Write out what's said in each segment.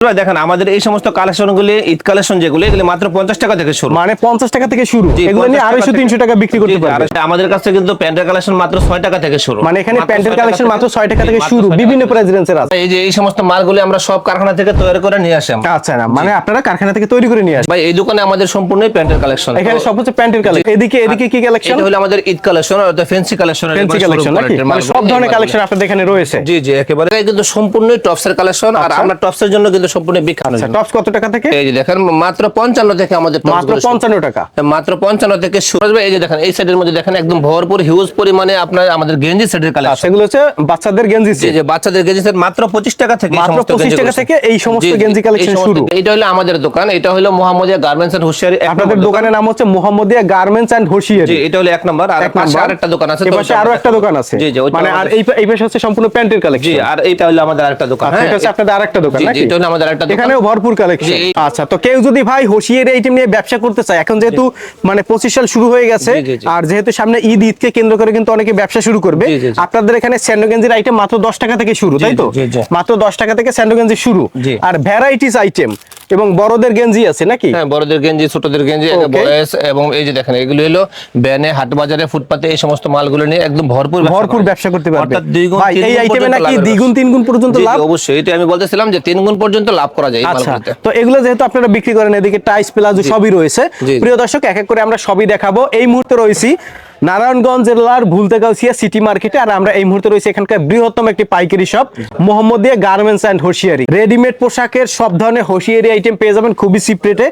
দেখেন আমাদের এই সমস্ত কালেকশন গুলি ঈদ কালেকশন যেগুলো এগুলি মাত্র পঞ্চাশ টাকা থেকে শুরু। মানে পঞ্চাশ টাকা থেকে শুরু। এগুলো নিয়ে আড়াইশো তিনশো টাকা বিক্রি করতে পারবে। আমাদের কাছে কিন্তু প্যান্টের কালেকশন মাত্র ছয় টাকা থেকে শুরু। মানে এখানে প্যান্টের কালেকশন মাত্র ছয় টাকা থেকে শুরু। বিভিন্ন রেঞ্জের আছে। এই যে এই সমস্ত মালগুলি আমরা সব কারখানা থেকে তৈরি করে নিয়ে আসি আচ্ছা না মানে আপনারা কারখানা থেকে তৈরি করে নিয়ে আসেন। ভাই এই দোকানে আমাদের সম্পূর্ণ প্যান্টের কালেকশন এখানে সব হচ্ছে প্যান্টের কালেকশন এদিকে এদিকে কি কালেকশন এটা হলো আমাদের ঈদ কালেকশন আর ফ্যান্সি কালেকশন ফ্যান্সি কালেকশন মানে সব ধরনের কালেকশন আপনাদের এখানে রয়েছে। জি জি একেবারে। কিন্তু সম্পূর্ণ টপসের কালেকশন আর আমরা টপসের জন্য কিন্তু সম্পূর্ণ বিখ্যাত। আচ্ছা টপস কত টাকা থেকে? এই যে দেখেন মাত্র পঞ্চান্ন থেকে আমাদের মাত্রগুলো শুরু। পঞ্চান্ন টাকা। মাত্র পঞ্চান্ন থেকে শুরু। হবে। এই যে দেখেন এই সাইডের মধ্যে দেখেন একদম ভরপুর হিউজ পরিমাণে আপনার আমাদের গেঞ্জি সেটের আচ্ছা কালেকশন এগুলো হচ্ছে বাচ্চাদের গেঞ্জি যে যে বাচ্চাদের গেঞ্জি সেট মাত্র পঁচিশ টাকা থেকে মাত্র সমস্ত 25 টাকা থেকে এই সমস্ত জি, জি, গেঞ্জি সমস্ত- শুরু। এটা হলো আমাদের দোকান এটা হলো মোহাম্মদিয়া গার্মেন্টস এন্ড হুশিয়ারি আপনাদের দোকানের নাম হচ্ছে মোহাম্মদিয়া গার্মেন্টস এন্ড হোশিয়ারি। জি এটা হলো এক নম্বর। আর পাশে আরেকটা দোকান আছে এই পাশে আরও একটা দোকান আছে। জি জি মানে আর এই এই পাশে হচ্ছে সম্পূর্ণ প্যান্টের জি কালেকশন আর এইটা হলো আমাদের আরেকটা দোকান আচ্ছা হ্যাঁ? এটা হচ্ছে আপনাদের আরেকটা দোকান জি, জি, নাকি? এটা হলো আরেকটা দোকান। এখানেও ভরপুর কালেকশন আচ্ছা তো কেউ যদি ভাই হোশিয়ারি আইটেম নিয়ে ব্যবসা করতে চায় এখন যেহেতু মানে পঁচিশ সাল শুরু হয়ে গেছে। আর যেহেতু সামনে ঈদ ঈদকে কেন্দ্র করে কিন্তু অনেকে ব্যবসা শুরু করবে। আপনাদের এখানে স্যান্ডো গেঞ্জির আইটেম মাত্র দশ টাকা থেকে শুরু তাই তো। মাত্র দশ টাকা থেকে স্যান্ডো গেঞ্জি শুরু আর ভ্যারাইটিস আইটেম এবং বড়দের গেঞ্জি আছে নাকি? হ্যাঁ বড়দের গেঞ্জি ছোটদের গেঞ্জি বয়স এবং এই যে দেখেন এগুলো হলো ব্যানে হাট বাজারে ফুটপাতে এই সমস্ত মালগুলো নিয়ে একদম ভরপুর ভরপুর ব্যবসা করতে পারবে। অর্থাৎ দুই গুণ এই আইটেমে নাকি দ্বিগুণ তিন গুণ পর্যন্ত লাভ? অবশ্যই। এটা আমি বলতেছিলাম যে তিন গুণ পর্যন্ত লাভ করা যায় আচ্ছা তো এগুলো যেহেতু আপনারা বিক্রি করেন এদিকে টাইস প্লাজো সবই রয়েছে। প্রিয় দর্শক এক এক করে আমরা সবই দেখাবো। এই মুহূর্তে রয়েছি নারায়ণগঞ্জ জেলার ভুলতেগাউসিয়া সিটি মার্কেটে আর আমরা এই মুহূর্তে রয়েছে এখানকার বৃহত্তম একটি পাইকারি shop Mohammadia garments and hosiery readymade পোশাকের সব ধরনের হোশিয়ারি আইটেম পেয়ে যাবেন খুবই চিপ রেটে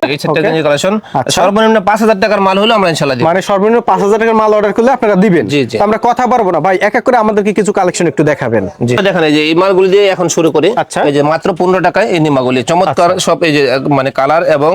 গেঞ্জি কালেকশন আচ্ছা। সর্বনিম্ন পাঁচ হাজার টাকার মাল হলো আমরা ইনশাল্লাহ মানে সর্বনিম্ন পাঁচ হাজার টাকার মাল অর্ডার করলে আপনারা দিবেন। আমরা কথা পারব না। ভাই এক এক করে আমাদেরকে কিছু কালেকশন একটু দেখাবেন। দেখেন এই যে এই মালগুলি দিয়ে এখন শুরু করি। আচ্ছা। এই যে মাত্র পনেরো টাকায় এই নিমাগুলি চমৎকার সব এই যে মানে কালার এবং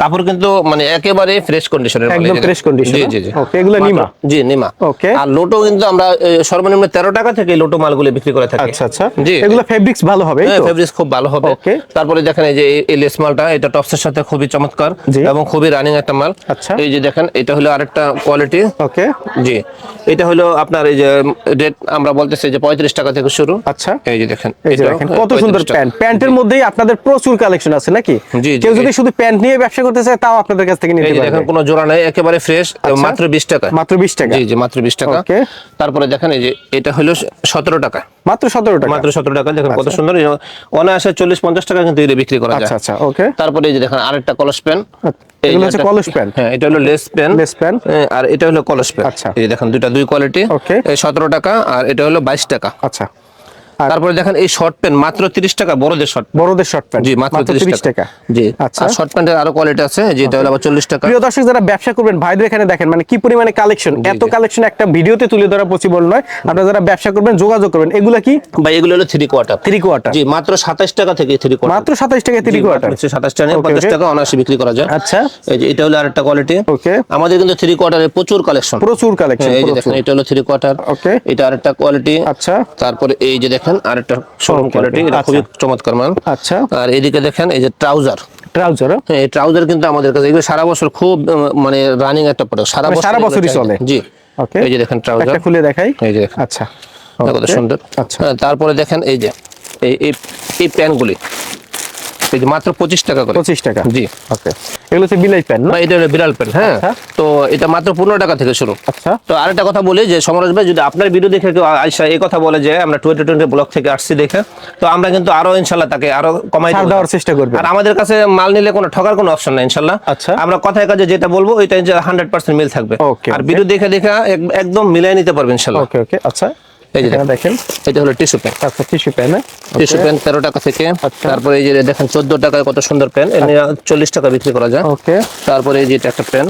কাপড় কিন্তু মানে একেবারে ফ্রেশ কন্ডিশনের একদম fresh condition, জি জি এগুলো নিমা? জি নিমা। Okay. আর লোটো কিন্তু আমরা সর্বনিম্ন তেরো টাকা থেকে লোটো মালগুলি বিক্রি করে থাকি। আচ্ছা আচ্ছা। জি। এগুলো ফেব্রিক্স ভালো হবে হ্যাঁ ফেব্রিক্স খুব ভালো হবে। Okay. তারপরে দেখেন এই যে এই- এই লেস মালটা এটা টপসের সাথে খুবই চমৎকার এবং খুবই রানিং একটা মাল। আচ্ছা। এই যে দেখেন এটা হলো আরেকটা কোয়ালিটি ওকে জি। এটা হলো আপনার এই যে রেট আমরা বলতেছি যে পঁয়ত্রিশ টাকা থেকে শুরু। আচ্ছা। এই যে দেখেন এই যে দেখেন কত সুন্দর প্যান্ট। প্যান্টের মধ্যেই আপনাদের প্রচুর কালেকশন আছে নাকি? কেউ যদি শুধু প্যান্ট নিয়ে ব্যবসা করতে চায় তাও আপনাদের কাছ থেকে নিতে দেখেন কোনো জোড়া নাই একেবারে ফ্রেশ মাত্র বিশ টাকা। মাত্র 20 টাকা। জি জি মাত্র বিশ টাকা. তারপরে দেখেন এই যে এটা হলো সতেরো টাকা। মাত্র 17 টাকা। মাত্র সতেরো টাকা দেখেন কত সুন্দর। এই যে অনায়াসে চল্লিশ পঞ্চাশ টাকা কিন্তু এটা বিক্রি করা যায়। আচ্ছা আচ্ছা ওকে। তারপরে এই যে দেখেন আরেকটা কলস পেন। এই এগুলো হচ্ছে কলস পেন। হ্যাঁ এটা হলো লেস পেন। Lace pen. আর এটা হলো কলস পেন। আচ্ছা। এই দেখেন দুইটা দুই কোয়ালিটি। ওকে। এই সতেরো টাকা আর এটা হলো বাইশ টাকা। আচ্ছা। তারপরে দেখেন এই শর্ট পেন মাত্র তিরিশ টাকা বড়দের শর্ট বড়দের শর্ট প্যান্ট জি মাত্র তিরিশ টাকা। জি আচ্ছা। আর শর্ট প্যান্টের আরও কোয়ালিটি আছে যেটা হলো আবার চল্লিশ টাকা। প্রিয় দর্শক যারা ব্যবসা করবেন ভাইদের এখানে দেখেন মানে কি পরিমাণে কালেকশন এত কালেকশন একটা ভিডিওতে তুলে ধরা পসিবল নয়। আপনারা যারা ব্যবসা করবেন যোগাযোগ করবেন এগুলা কি? ভাই এগুলো হলো থ্রি কোয়ার্টার থ্রি কোয়ার্টার জি মাত্র সাতাশ টাকা থেকে থ্রি কোয়ার্টার মাত্র 27 টাকা থ্রি কোয়ার্টার সাতাশ টাকা নিয়ে Okay, পঞ্চাশ okay. টাকা অনায়াসে বিক্রি করা যায়। আচ্ছা। এই যে এটা হলো আরেকটা কোয়ালিটি ওকে আমাদের কিন্তু থ্রি কোয়ার্টারের প্রচুর কালেকশন প্রচুর কালেকশন এই যে দেখেন এটা হলো থ্রি কোয়ার্টার ওকে এটা আরেকটা কোয়ালিটি আচ্ছা। তারপরে এই যে দেখেন আরেকটা শোরুম Okay, কোয়ালিটি এটা খুবই চমৎকার মাল আচ্ছা। আর এদিকে দেখেন এই যে ট্রাউজার ট্রাউজার হ্যাঁ এই ট্রাউজার কিন্তু আমাদের কাছে এগুলো সারা বছর খুব মানে রানিং একটা প্রোডাক্ট সারা মানে বছর সারা বছরই চলে। জি। ওকে এই যে দেখেন ট্রাউজার একটা খুলে দেখাই। এই যে আচ্ছা। কত সুন্দর। আচ্ছা। হ্যাঁ, তারপরে দেখেন এই যে এই এই এই প্যান্টগুলি এই যে মাত্র পঁচিশ টাকা করে। 25 টাকা? জি। ওকে। এগুলো হচ্ছে বিলাই প্যান্ট না? এটা বিড়াল প্যান্ট হ্যাঁ। আচ্ছা। তো এটা মাত্র পনেরো টাকা থেকে শুরু। আচ্ছা। তো আরেকটা কথা বলি যে সমরাজ ভাই যদি আপনার ভিডিও দেখে কেউ আইসা এই কথা বলে যে আমরা টোয়েন্টি টোয়েন্টি ব্লগ থেকে আসছি দেখে তো আমরা কিন্তু আরও ইনশাল্লাহ তাকে আরও কমাই দেওয়ার চেষ্টা করবেন। আর আমাদের কাছে মাল নিলে কোনো ঠকার কোনো অপশন নাই ইনশাল্লাহ। আচ্ছা। আমরা কথায় কাজে যেটা বলব ওইটা হান্ড্রেড পার্সেন্ট মিল থাকবে। আর. ভিডিও দেখে দেখে একদম মিলাই নিতে পারবেন ইনশাল্লাহ। ওকে ওকে আচ্ছা। এই যে দেখেন। এটা হলো টিস্যু প্যান আচ্ছা টিস্যু প্যান টিস্যু প্যান তেরো টাকা থেকে। আচ্ছা। তারপরে এই যে দেখেন চোদ্দ টাকায় কত সুন্দর পেন। এমনি চল্লিশ টাকা বিক্রি করা যায়। ওকে। তারপরে এই যে এটা একটা পেন।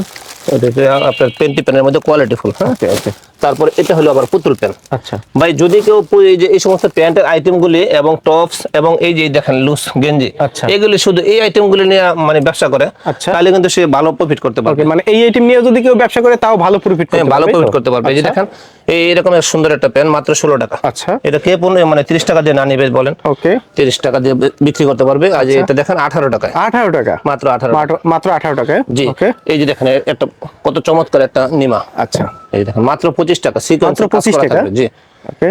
আপনার পেন্টি পেনের মধ্যে কোয়ালিটি ফুল হ্যাঁ? ওকে ওকে। তারপরে এটা হলো আবার পুতুল পেন আচ্ছা। ভাই যদি কেউ এই যে এই সমস্ত প্যান্টের আইটেমগুলি এবং টপস এবং এই যে দেখেন লুজ গেঞ্জি আচ্ছা। এগুলি শুধু এই আইটেমগুলি নিয়ে মানে ব্যবসা করে আচ্ছা। তাহলে কিন্তু সে ভালো প্রফিট করতে পারবে। মানে এই আইটেম নিয়ে যদি কেউ ব্যবসা করে তাও ভালো প্রফিট হ্যাঁ, করতে ভালো প্রফিট করতে পারবে। এই যে আচ্ছা। দেখেন এই এরকম সুন্দর একটা প্যান্ট মাত্র ষোলো টাকা। আচ্ছা। এটা কে পনেরো মানে তিরিশ টাকা দিয়ে না নিবে বলেন। ওকে তিরিশ টাকা দিয়ে বিক্রি করতে পারবে। আর এটা দেখেন আঠারো টাকা আঠারো টাকা? মাত্র আঠারো মাত্র- আঠারো টাকায়? জি। ওকে এই যে দেখেন একটা কত চমৎকার একটা নিমা। আচ্ছা। এই দেখেন মাত্র পঁচিশ টাকা মাত্র 25 টাকা? জি।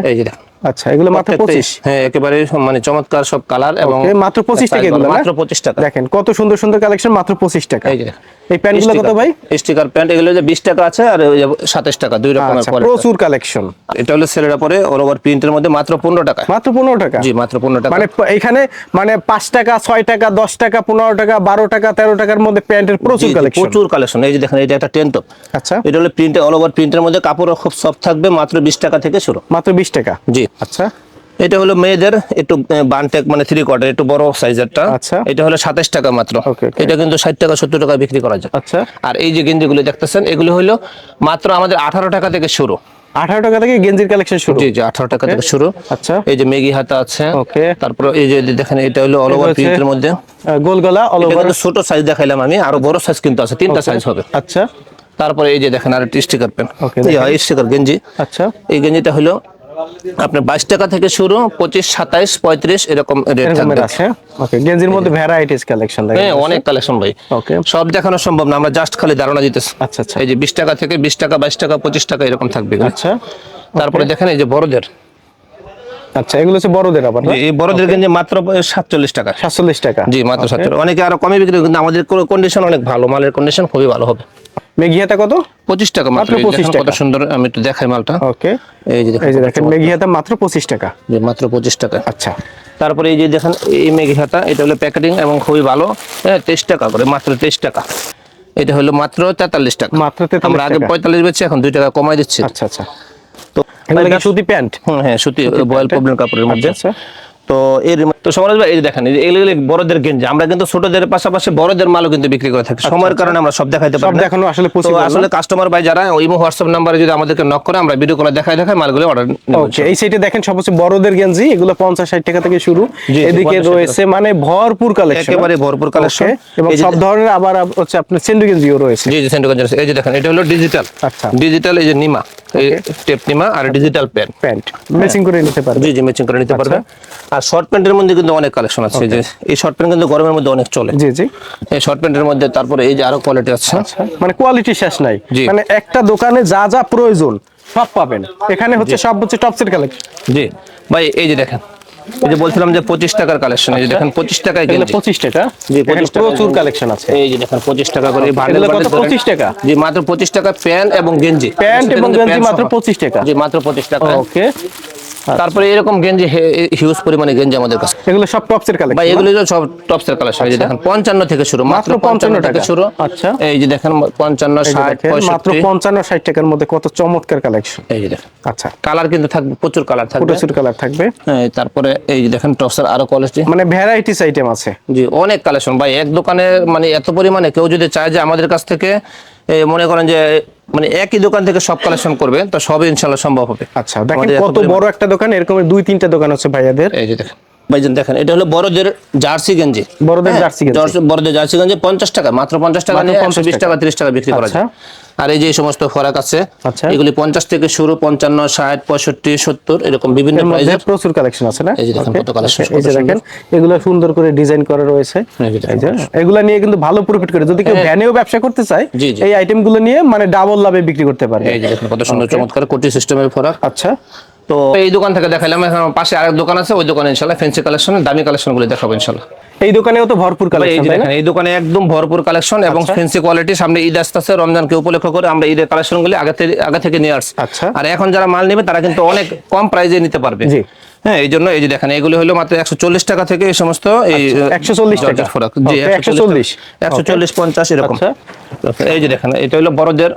এই যে দেখেন। আচ্ছা এগুলো মাত্র প্রত্যেকটাই- পঁচিশ? হ্যাঁ একেবারে মানে চমৎকার সব কালার এবং মাত্র 25 টাকা এগুলো মাত্র পঁচিশ টাকা। দেখেন কত সুন্দর সুন্দর কালেকশন মাত্র পঁচিশ টাকা। এই যে এই প্যান্টগুলো কত ভাই? স্টিকার প্যান্ট এগুলো যে বিশ টাকা আছে আর সাতাশ টাকা দুই রকমের আচ্ছা প্রচুর কালেকশন এটা হলো ছেলেরা পরে ওর ওভার প্রিন্টের মধ্যে মাত্র পনেরো টাকা। মাত্র পনেরো টাকা? জি মাত্র পনেরো টাকা। মানে এখানে মানে পাঁচ টাকা ছয় টাকা দশ টাকা পনেরো টাকা বারো টাকা তেরো টাকার মধ্যে প্যান্টের প্রচুর কালেকশন প্রচুর কালেকশন এই যে দেখেন এটা একটা টেন টপ আচ্ছা। এটা হলো প্রিন্টে অল ওভার প্রিন্টের মধ্যে কাপড় খুব সফট থাকবে মাত্র বিশ টাকা থেকে শুরু। মাত্র বিশ টাকা? জি। আচ্ছা। এটা হলো মেয়েদের একটু বানটেক মানে থ্রি কোয়ার্টার একটু বড় সাইজেরটা আচ্ছা। এটা হলো সাতাশ টাকা মাত্র. এটা কিন্তু ষাট টাকা সত্তর টাকা বিক্রি করা যায়। আচ্ছা। আর এই যে গেঞ্জিগুলো দেখতেছেন এগুলো হলো মাত্র আমাদের আঠারো টাকা থেকে শুরু। আঠারো টাকা থেকে গেঞ্জির কালেকশন শুরু। জি জি আঠারো টাকা থেকে শুরু। আচ্ছা। এই যে মেগি হাতা আছে. তারপর এই যে দেখেন এটা হলো অল ওভার প্রিন্টের মধ্যে। গোল গলা অল ওভার ছোট সাইজ দেখাইলাম আমি আরও বড় সাইজ কিন্তু আছে তিনটা সাইজ হবে। আচ্ছা। তারপরে এই যে দেখেন আর স্টিকার পেন স্টিকার গেঞ্জি। আচ্ছা। এই গেঞ্জিটা হলো আপনার বাইশ টাকা থেকে শুরু পঁচিশ সাতাইশ পঁয়ত্রিশ এরকম রেট থাকবে। গেঞ্জির মধ্যে ভ্যারাইটিস কালেকশন হ্যাঁ অনেক কালেকশন ভাই। ওকে সব দেখানো সম্ভব না আমরা জাস্ট খালি ধারণা দিতেছি। আচ্ছা আচ্ছা। এই যে বিশ টাকা থেকে বিশ টাকা বাইশ টাকা পঁচিশ টাকা এরকম থাকবে আচ্ছা। তারপরে দেখেন এই যে বড়দের। আচ্ছা এগুলো হচ্ছে বড়দের আবার এই বড়দের গেঞ্জি মাত্র সাতচল্লিশ টাকা। সাতচল্লিশ টাকা। জি মাত্র সাতচল্লিশ। অনেকে আরও কমে বিক্রি কিন্তু আমাদের কন্ডিশন অনেক ভালো মালের কন্ডিশন খুবই ভালো হবে। মেঘিয়াটা কত? পঁচিশ টাকা মাত্র। মাত্র 25 দেখেন কত টাকা। সুন্দর আমি একটু দেখাই মালটা। ওকে। এই যে দেখেন এই যে দেখেন মেঘিয়াটা মাত্র পঁচিশ টাকা। যে মাত্র পঁচিশ টাকা। আচ্ছা। তারপরে এই যে দেখেন এই মেঘি হাতা এটা হলো প্যাকেটিং এবং খুবই ভালো। হ্যাঁ তেইশ টাকা করে মাত্র তেইশ টাকা। এটা হলো মাত্র তেতাল্লিশ টাকা। মাত্র 43 আমরা আগে টাকা। পঁয়তাল্লিশ বেচছি এখন দুই টাকা কমাই দিচ্ছি। আচ্ছা আচ্ছা। তো সুতি প্যান্ট? হ্যাঁ সুতি বয়েল প্রবলেম কাপড়ের মধ্যে। আচ্ছা। তো এর তো সমাজ ভাই এই দেখেন এগুলো বড়দের গেঞ্জি আমরা কিন্তু ছোটদের পাশাপাশি বড়দের মালও কিন্তু বিক্রি করে থাকি। সময়ের কারণে আমরা সব দেখাইতে পারি আচ্ছা। দেখানো আসলে। আসলে কাস্টমার ভাই যারা ইমো হোয়াটসঅ্যাপ নাম্বারে যদি আমাদেরকে নক করে আমরা ভিডিও কলে দেখাই দেখাই মালগুলো অর্ডার ওকে এই সাইডে দেখেন সবচেয়ে বড়দের গেঞ্জি এগুলো পঞ্চাশ ষাট টাকা থেকে শুরু। এদিকে রয়েছে মানে ভরপুর কালেকশন একেবারে ভরপুর collection। এবং সব ধরনের আবার আব- হচ্ছে আপনার সেন্ডু গেঞ্জিও রয়েছে। জি জি সেন্টার এই যে দেখেন এটা হলো ডিজিটাল আচ্ছা। ডিজিটাল এই যে নিমা এই টেপ নিমা আর ডিজিটাল পেন প্যান্ট ম্যাচিং করে নিতে পারবে। জি জি ম্যাচিং করে নিতে পারবে। আর শর্ট প্যান্টের মধ্যে কিন্তু অনেক কালেকশন আছে। যে এই শর্ট প্যান্ট কিন্তু গরমের মধ্যে অনেক চলে। জি জি। এই শর্ট প্যান্টের মধ্যে তারপরে এই যে আরও কোয়ালিটি আছে। মানে কোয়ালিটি শেষ নাই। মানে একটা দোকানে যা যা প্রয়োজন সব পাবেন। এখানে হচ্ছে সব হচ্ছে টপসের কালেকশন জি। ভাই এই যে দেখেন এই যে বলছিলাম যে পঁচিশ টাকার কালেকশন এই যে দেখেন পঁচিশ টাকায় এগুলো গেঞ্জি। পঁচিশ টাকা? জি, এখানে 25 টাকা প্রচুর কালেকশন আছে। এই যে দেখেন পঁচিশ টাকা করে বান্ডেল এগুলো কত? বান্ডেল 25 টাকা? জি মাত্র পঁচিশ টাকা প্যান্ট এবং গেঞ্জি। প্যান্ট এবং গেঞ্জি মাত্র সহ। 25 টাকা। জি মাত্র পঁচিশ টাকা। ওকে তারপরে এরকম গেঞ্জি হিউজ পরিমাণে গেঞ্জি আমাদের কাছে। এগুলো সব টপসের ভাই কালেকশন এগুলো হলো সব টপসের কালেকশন এই যে দেখেন পঞ্চান্ন থেকে শুরু মাত্র মাত্র পঞ্চান্ন 55 থেকে টাকা। শুরু। আচ্ছা। এই যে দেখেন পঞ্চান্ন ষাট মাত্র পঁয়ষট্টি। পঞ্চান্ন ষাট টাকার মধ্যে কত চমৎকার কালেকশন এই যে দেখেন। আচ্ছা। কালার কিন্তু থাকবে প্রচুর কালার থাকবে। প্রচুর কালার থাকবে। এই তারপরে এই যে দেখেন টপসের আরও কোয়ালিটি মানে ভ্যারাইটিস আইটেম আছে। জি অনেক কালেকশন ভাই এক দোকানে মানে এত পরিমাণে কেউ যদি চায় যে আমাদের কাছ থেকে মনে করেন যে মানে একই দোকান থেকে সব কালেকশন করবে তো সবই ইনশাআল্লাহ সম্ভব হবে। আচ্ছা দেখেন কত বড় একটা দোকান এরকম দুই তিনটা দোকান আছে ভাইয়াদের। এই যে দেখেন ভাইজান দেখেন এটা হলো বড়দের জার্সি গেঞ্জি। বড়দের হ্যাঁ, জার্সি গেঞ্জি। বড়দের জার্সি গেঞ্জি পঞ্চাশ টাকা মাত্র পঞ্চাশ টাকা নিয়ে পঞ্চাশ টাকা তিরিশ টাকা বিক্রি করা আচ্ছা। যায়। আর এই যে সমস্ত ফরাক আছে আচ্ছা। এগুলি পঞ্চাশ থেকে শুরু পঞ্চান্ন ষাট পঁয়ষট্টি সত্তর এরকম বিভিন্ন প্রচুর কালেকশন আছে না? এই যে দেখেন কত collection, এই যে দেখেন এগুলো সুন্দর করে ডিজাইন করা রয়েছে। এগুলা নিয়ে কিন্তু ভালো প্রফিট করে। যদি কেউ। ভ্যানেও ব্যবসা করতে চায়। এই আইটেমগুলো নিয়ে মানে ডাবল লাভে বিক্রি করতে পারে। এই যে দেখেন কত সুন্দর চমৎকার কোটি সিস্টেমের ফরাক। আচ্ছা। তো এই দোকান থেকে দেখাইলাম এখন পাশে আরেক দোকান আছে ওই দোকানে ইনশাল্লাহ ফ্যান্সি কালেকশন দামি কালেকশনগুলো দেখাবো ইনশাল্লাহ এই দোকানেও তো ভরপুর কালেকশন এই দোকানে একদম ভরপুর কালেকশন এবং আচ্ছা। ফ্যান্সি কোয়ালিটি সামনে ঈদ আসতেছে রমজানকে উপলক্ষ করে আমরা ঈদের কালেকশন গুলি আগে থেকে আগে থেকে নিয়ে আসছি আচ্ছা। আর এখন যারা মাল নেবে তারা কিন্তু অনেক কম প্রাইসে নিতে পারবে জি। হ্যাঁ এই জন্য এই যে দেখেন এগুলো হলো মাত্র একশো চল্লিশ টাকা থেকে এই সমস্ত এই আচ্ছা, 140 টাকা। জর্জেট ফরাক জি Okay, 140 একশো চল্লিশ পঞ্চাশ এরকম আচ্ছা। এই যে দেখেন এটা হলো বড়দের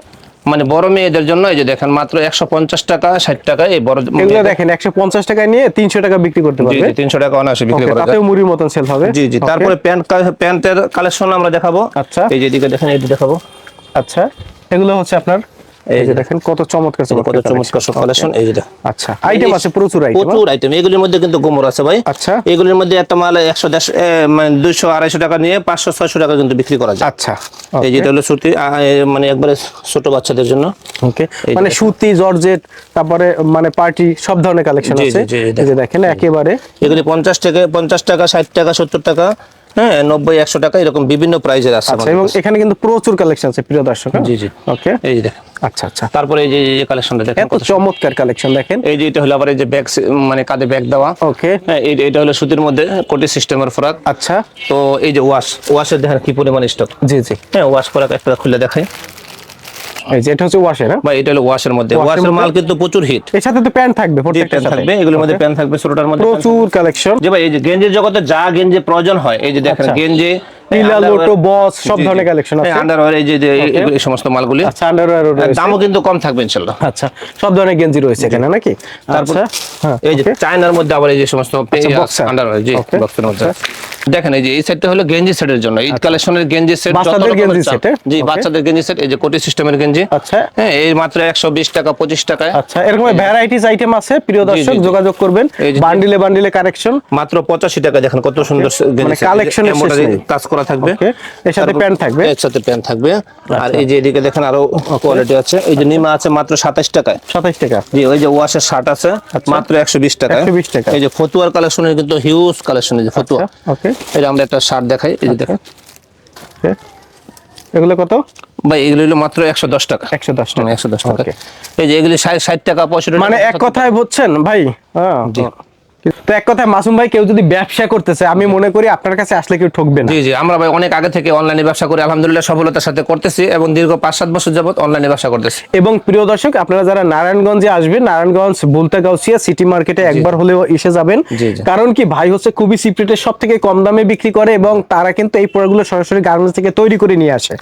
মানে বড় মেয়েদের জন্য এই যে দেখেন মাত্র একশো পঞ্চাশ টাকা ষাট টাকা এই বড় এগুলো দেখেন একশো পঞ্চাশ টাকা নিয়ে তিনশো টাকা বিক্রি করতে পারবে। তিনশো টাকা অনায়াসে বিক্রি করা তাতেও মুড়ির মতন সেল হবে। জি জি তারপরে প্যান্ট প্যান্টের কালেকশন আমরা দেখাবো। আচ্ছা। এই যে এদিকে দেখেন এই দেখাবো। আচ্ছা। এগুলো হচ্ছে আপনার এই যে দেখেন কত চমৎকার কত চমৎকার চমৎকার সব কালেকশন এই যে আচ্ছা। আইটেম আছে প্রচুর আইটেম প্রচুর আইটেম এগুলির মধ্যে কিন্তু গোমর আছে ভাই। আচ্ছা। এগুলির মধ্যে একটা মাল একশো দেড় মানে টাকা নিয়ে কিন্তু বিক্রি করা যায়। আচ্ছা এই যেটা হলো সুতি মানে একবারে ছোট বাচ্চাদের জন্য। ওকে মানে সুতি জর্জেট তারপরে মানে পার্টি সব ধরনের কালেকশন আছে। এই এই যে দেখেন। একেবারে। এগুলি পঞ্চাশ টাকা পঞ্চাশ টাকা ষাট টাকা সত্তর টাকা হ্যাঁ নব্বই একশো টাকা এরকম বিভিন্ন প্রাইজের আছে আচ্ছা এবং এখানে কিন্তু প্রচুর কালেকশন আছে প্রিয় দর্শক হ্যাঁ? জি জি। ওকে এই যে দেখেন। আচ্ছা আচ্ছা। তারপরে এই যে এই কালেকশনটা দেখেন কত চমৎকার কালেকশন দেখেন। এই যে এটা হলো আবার এই যে ব্যাগ মানে কাঁধে ব্যাগ দেওয়া। ওকে হ্যাঁ এটা হলো সুতির মধ্যে কোটি সিস্টেমের ফরাক। আচ্ছা। তো এই যে ওয়াশ ওয়াশের দেখেন কি পরিমাণ স্টক জি জি। হ্যাঁ ওয়াশ ফরাক একটা খুলে দেখাই। এই যে এটা হচ্ছে ওয়াশের হ্যাঁ বা এটা হলো ওয়াশের মধ্যে। ওয়াশের মাল কিন্তু প্রচুর হিট এর সাথে তো প্যান্ট থাকবে প্রত্যেকটা থাকবে এগুলোর মধ্যে. প্যান্ট থাকবে ছোটটার মধ্যে প্রচুর কালেকশন। যে ভাই এই যে গেঞ্জির জগতে যা গেঞ্জি প্রয়োজন হয় এই যে দেখেন গেঞ্জে গেঞ্জি নীলা, লোটো, বস, সব ধরনের collection আছে। আন্ডারওয়্যার এই যে এই- সমস্ত মালগুলি। আচ্ছা আন্ডারওয়্যারও রয়েছে। দামও কিন্তু কম থাকবে ইনশাআল্লাহ আচ্ছা সব ধরনের গেঞ্জি রয়েছে এখানে নাকি? তারপর আচ্ছা হ্যাঁ এই যে চায়নার মধ্যে আবার এই যে সমস্ত আন্ডারওয়্যার জি বক্সের মধ্যে। দেখেন এই যে এই সেটটা হলো গেঞ্জি সেটের জন্য। এই কালেকশনের গেঞ্জি সেট আচ্ছা। বাচ্চাদের গেঞ্জি এ? জি বাচ্চাদের গেঞ্জি সেট এই যে কোটি সিস্টেমের গেঞ্জি। আচ্ছা। হ্যাঁ এই মাত্র একশো বিশ টাকা পঁচিশ টাকায়। আচ্ছা এরকম ভ্যারাইটিস আইটেম আছে? প্রিয় দর্শক। যোগাযোগ করবেন। বান্ডিলে বান্ডিলে কারেকশন মাত্র পঁচাশি টাকা দেখেন কত সুন্দর গেঞ্জি নেই। কাজ করা থাকবে। এর সাথে প্যান্ট থাকবে? এর সাথে প্যান্ট থাকবে। আর এই যে এদিকে দেখেন আরও কোয়ালিটি আছে। এই যে নিমা আছে মাত্র সাতাশ টাকায়। সাতাইশ টাকা। জি ওই যে ওয়াশের শার্ট আছে মাত্র একশো বিশ টাকা 120 টাকা। এই যে ফতুয়ার কালেকশনের কিন্তু হিউজ কালেকশন এই যে ফতুয়া। ওকে এই আমরা একটা শার্ট দেখাই এই যে দেখেন। এগুলো কত? ভাই এগুলো হলো মাত্র একশো দশ টাকা। একশো দশ টাকা। একশো দশ টাকা. এই যে এগুলি ষাট টাকা পঁয়ষট্টি মানে এক কথায় বুঝছেন ভাই। হ্যাঁ। তো এক কথায় মাসুম ভাই কেউ যদি ব্যবসা করতেছে আমি মনে করি আপনার কাছে আসলে কেউ ঠকবে না। জি জি আমরা ভাই অনেক আগে থেকে অনলাইনে ব্যবসা করে আলহামদুলিল্লাহ সফলতার সাথে করতেছি এবং দীর্ঘ পাঁচ সাত বছর যাবত অনলাইনে ব্যবসা করতেছি। এবং প্রিয় দর্শক আপনারা যারা নারায়ণগঞ্জে আসবেন নারায়ণগঞ্জ বুলতাগাউসিয়া সিটি মার্কেটে একবার হলেও এসে যাবেন। কারণ কি ভাই হচ্ছে খুবই সিপ্রেটের সব থেকে কম দামে বিক্রি করে এবং তারা কিন্তু এই প্রোডাক্টগুলো সরাসরি গার্মেন্টস থেকে তৈরি করে নিয়ে আসে।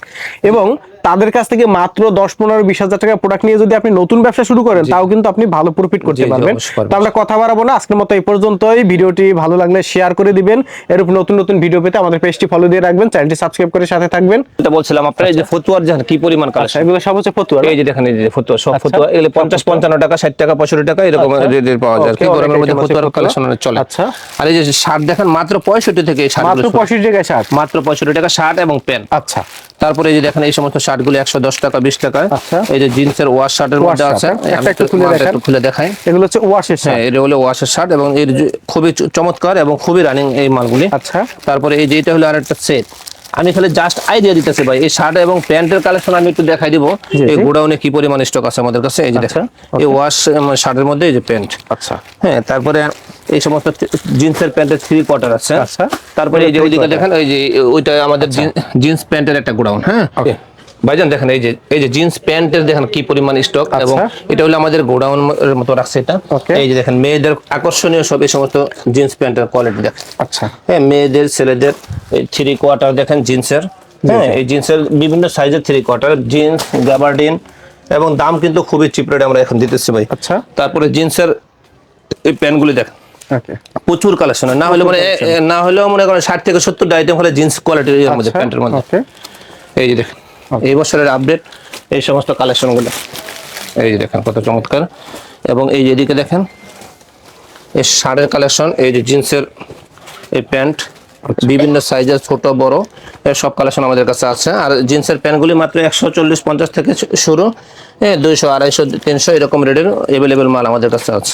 এবং তাদের কাছ থেকে মাত্র দশ পনেরো বিশ হাজার টাকা প্রোডাক্ট নিয়ে যদি আপনি নতুন ব্যবসা শুরু করেন তাও কিন্তু আপনি ভালো প্রফিট করতে পারবেন। তো আমরা কথা বাড়াবো না। আজকের মতো এই পর্যন্তই। ভিডিওটি ভালো লাগলে শেয়ার করে দিবেন। এরকম নতুন নতুন ভিডিও পেতে আমাদের পেজটি ফলো দিয়ে রাখবেন। চ্যানেলটি সাবস্ক্রাইব করে সাথে থাকবেন। এটা বলছিলাম আপনারা এই যে ফতুয়ার দেখেন কি পরিমাণ আচ্ছা কালেকশন এগুলো সব হচ্ছে ফতুয়া না? এই যে দেখেন এই যে ফতুয়া সব আচ্ছা। ফতুয়া। এগুলো পঞ্চাশ পঞ্চান্ন টাকা ষাট টাকা পঁয়ষট্টি টাকা এরকম আচ্ছা। রেটের পাওয়া যায়। কি গরমের মধ্যে ফতুয়ার ফতুয়া। কালেকশন চলে। আচ্ছা। আর এই যে শার্ট দেখেন মাত্র পঁয়ষট্টি থেকে এই মাত্র শার্টগুলো পঁয়ষট্টি টাকায় শার্ট মাত্র পঁয়ষট্টি টাকা শার্ট এবং প্যান্ট আচ্ছা। তারপরে এই যে দেখেন এই সমস্ত শার্টগুলো একশো দশ টাকা বিশ টাকা। আচ্ছা। এই যে জিন্সের ওয়াশ শার্টের এর মধ্যে আছে। হ্যাঁ? একটা খুলে দেখাই। এগুলো হচ্ছে ওয়াশের হ্যাঁ শার্ট। এটা হলো ওয়াশের শার্ট এবং এর খুবই চমৎকার এবং খুবই রানিং এই মালগুলি। আচ্ছা। তারপরে এই যে এটা হলো আরেকটা সেট আমি তাহলে জাস্ট আইডিয়া দিতেছি ভাই। এই শার্ট এবং প্যান্টের কালেকশন আমি একটু দেখাই দিব। এই। গোডাউনে কি পরিমাণ স্টক আছে আমাদের কাছে? এই যে আচ্ছা, দেখেন। এই ওয়াশ শার্টের মধ্যে এই যে প্যান্ট। আচ্ছা। হ্যাঁ তারপরে এই সমস্ত জিন্সের প্যান্টের থ্রি কোয়ার্টার আছে। আচ্ছা। তারপরে এই যে ওইদিকে। দেখেন ওই যে ওইটা আমাদের জিন্স প্যান্টের একটা গোডাউন হ্যাঁ. ভাইজান দেখেন এই যে এই যে জিন্স প্যান্টের দেখেন কি পরিমাণ স্টক আচ্ছা। এবং এটা হলো আমাদের গোডাউন এর মতো রাখছে এটা। এই যে দেখেন মেয়েদের আকর্ষণীয় সব এই সমস্ত জিন্স প্যান্টের কোয়ালিটি দেখেন। আচ্ছা। হ্যাঁ মেয়েদের ছেলেদের থ্রি কোয়ার্টার দেখেন জিন্সের। হ্যাঁ এই জিন্সের বিভিন্ন সাইজের থ্রি কোয়ার্টার জিন্স গ্যাবার্ডিন এবং দাম কিন্তু খুবই চিপ রেটে আমরা এখন দিতেছি ভাই। আচ্ছা। তারপরে জিন্সের এই প্যান্টগুলি দেখেন। প্রচুর কালেকশন না হলে মানে না হলেও মনে করেন ষাট থেকে সত্তর আইটেম হলে জিন্স কোয়ালিটির আচ্ছা, মধ্যে প্যান্টের মধ্যে। এই যে দেখেন। এই বছরের আপডেট এই সমস্ত কালেকশনগুলো এই যে দেখেন কত চমৎকার। এবং এই যে এদিকে দেখেন এই শার্টের কালেকশন এই যে জিন্সের এই প্যান্ট বিভিন্ন সাইজের ছোট বড় সব কালেকশন আমাদের কাছে আছে। আর জিন্সের প্যান্টগুলি মাত্র একশো চল্লিশ পঞ্চাশ থেকে শুরু। হ্যাঁ দুইশো আড়াইশো তিনশো এরকম রেটের অ্যাভেলেবেল মাল আমাদের কাছে আছে।